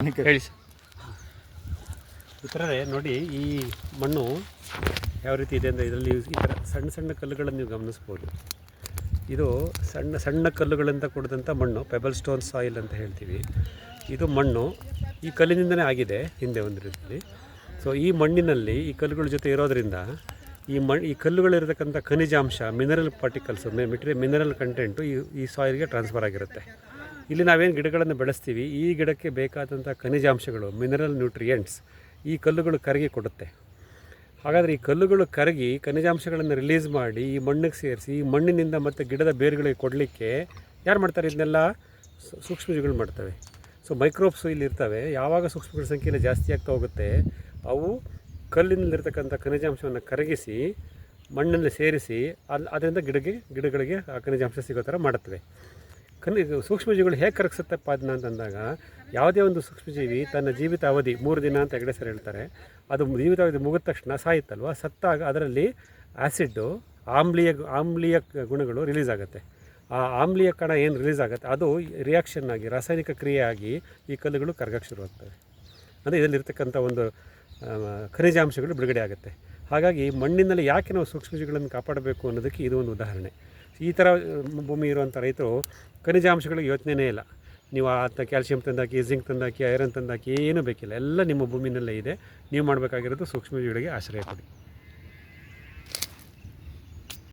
ಹೇಳಿ ಸರ್. ಮಿತ್ರರೇ ನೋಡಿ ಈ ಮಣ್ಣು ಯಾವ ರೀತಿ ಇದೆ ಅಂದರೆ ಇದರಲ್ಲಿ ಈ ಥರ ಸಣ್ಣ ಸಣ್ಣ ಕಲ್ಲುಗಳನ್ನು ನೀವು ಗಮನಿಸ್ಬೋದು. ಇದು ಸಣ್ಣ ಸಣ್ಣ ಕಲ್ಲುಗಳಿಂದ ಕೂಡಿದಂಥ ಮಣ್ಣು ಪೆಬಲ್ ಸ್ಟೋನ್ ಸಾಯಿಲ್ ಅಂತ ಹೇಳ್ತೀವಿ. ಇದು ಮಣ್ಣು ಈ ಕಲ್ಲಿನಿಂದನೇ ಆಗಿದೆ ಹಿಂದೆ ಒಂದು ರೀತಿಯಲ್ಲಿ. ಸೊ ಈ ಮಣ್ಣಿನಲ್ಲಿ ಈ ಕಲ್ಲುಗಳ ಜೊತೆ ಇರೋದರಿಂದ ಈ ಮಣ್ಣು ಈ ಕಲ್ಲುಗಳಿರತಕ್ಕಂಥ ಖನಿಜಾಂಶ mineral particles material mineral content ಈ ಈ ಸಾಯಿಲ್ಗೆ ಟ್ರಾನ್ಸ್ಫರ್ ಆಗಿರುತ್ತೆ. ಇಲ್ಲಿ ನಾವೇನು ಗಿಡಗಳನ್ನು ಬೆಳೆಸ್ತೀವಿ, ಈ ಗಿಡಕ್ಕೆ ಬೇಕಾದಂಥ ಖನಿಜಾಂಶಗಳು ಮಿನರಲ್ ನ್ಯೂಟ್ರಿಯೆಂಟ್ಸ್ ಈ ಕಲ್ಲುಗಳು ಕರಗಿ ಕೊಡುತ್ತೆ. ಹಾಗಾದರೆ ಈ ಕಲ್ಲುಗಳು ಕರಗಿ ಖನಿಜಾಂಶಗಳನ್ನು ರಿಲೀಸ್ ಮಾಡಿ, ಈ ಮಣ್ಣಿಗೆ ಸೇರಿಸಿ, ಈ ಮಣ್ಣಿನಿಂದ ಮತ್ತು ಗಿಡದ ಬೇರುಗಳಿಗೆ ಕೊಡಲಿಕ್ಕೆ ಯಾರು ಮಾಡ್ತಾರೆ? ಇದನ್ನೆಲ್ಲ ಸೂಕ್ಷ್ಮಜೀವಿಗಳು ಮಾಡ್ತವೆ. ಸೊ ಮೈಕ್ರೋಬ್ಸು ಇಲ್ಲಿ ಇರ್ತವೆ. ಯಾವಾಗ ಸೂಕ್ಷ್ಮಗಳ ಸಂಖ್ಯೆ ಜಾಸ್ತಿ ಆಗ್ತಾ ಹೋಗುತ್ತೆ, ಅವು ಕಲ್ಲಿನಲ್ಲಿರ್ತಕ್ಕಂಥ ಖನಿಜಾಂಶವನ್ನು ಕರಗಿಸಿ, ಮಣ್ಣಲ್ಲಿ ಸೇರಿಸಿ ಅಲ್ಲಿ ಅದರಿಂದ ಗಿಡಕ್ಕೆ ಗಿಡಗಳಿಗೆ ಆ ಖನಿಜಾಂಶ ಸಿಗೋ ಥರ ಮಾಡುತ್ತವೆ. ಖನಿ ಸೂಕ್ಷ್ಮಜೀವಿಗಳು ಹೇಗೆ ಕರಗಿಸುತ್ತಪ್ಪ ಅದನ್ನ ಅಂತಂದಾಗ ಯಾವುದೇ ಒಂದು ಸೂಕ್ಷ್ಮಜೀವಿ ತನ್ನ ಜೀವಿತ ಅವಧಿ ಮೂರು ದಿನ ಅಂತ ಹೆಗಡೆ ಸರ್ ಹೇಳ್ತಾರೆ. ಅದು ಜೀವಿತಾವಧಿ ಮುಗಿದ ತಕ್ಷಣ ಸಾಯುತ್ತಲ್ವ? ಸತ್ತಾಗ ಅದರಲ್ಲಿ ಆ್ಯಸಿಡ್ಡು ಆಮ್ಲೀಯ ಆಮ್ಲೀಯ ಗುಣಗಳು ರಿಲೀಸ್ ಆಗುತ್ತೆ. ಆ ಆಮ್ಲೀಯ ಕಣ ಏನು ರಿಲೀಸ್ ಆಗುತ್ತೆ? ಅದು ರಿಯಾಕ್ಷನ್ ಆಗಿ, ರಾಸಾಯನಿಕ ಆಗಿ ಈ ಕಲ್ಲುಗಳು ಕರಗಕ್ಕೆ ಶುರುವಾಗ್ತವೆ ಅಂದರೆ ಇದರಲ್ಲಿರ್ತಕ್ಕಂಥ ಒಂದು ಖನಿಜಾಂಶಗಳು ಬಿಡುಗಡೆ ಆಗುತ್ತೆ. ಹಾಗಾಗಿ ಮಣ್ಣಿನಲ್ಲಿ ಯಾಕೆ ನಾವು ಸೂಕ್ಷ್ಮಜೀವಿಗಳನ್ನು ಕಾಪಾಡಬೇಕು ಅನ್ನೋದಕ್ಕೆ ಇದು ಒಂದು ಉದಾಹರಣೆ. ಈ ಥರ ಭೂಮಿ ಇರುವಂಥ ರೈತರು ಖನಿಜಾಂಶಗಳಿಗೆ ಯೋಚನೆನೇ ಇಲ್ಲ. ನೀವು ಆ ಕ್ಯಾಲ್ಸಿಯಂ ತಂದಾಕಿ, ಜಿಂಕ್ ತಂದಾಕಿ, ಐರನ್ ತಂದಾಕಿ ಏನೂ ಬೇಕಿಲ್ಲ. ಎಲ್ಲ ನಿಮ್ಮ ಭೂಮಿನಲ್ಲೇ ಇದೆ. ನೀವು ಮಾಡಬೇಕಾಗಿರೋದು ಸೂಕ್ಷ್ಮಜೀವಿಗಳಿಗೆ ಆಶ್ರಯ ಕೊಡಿ.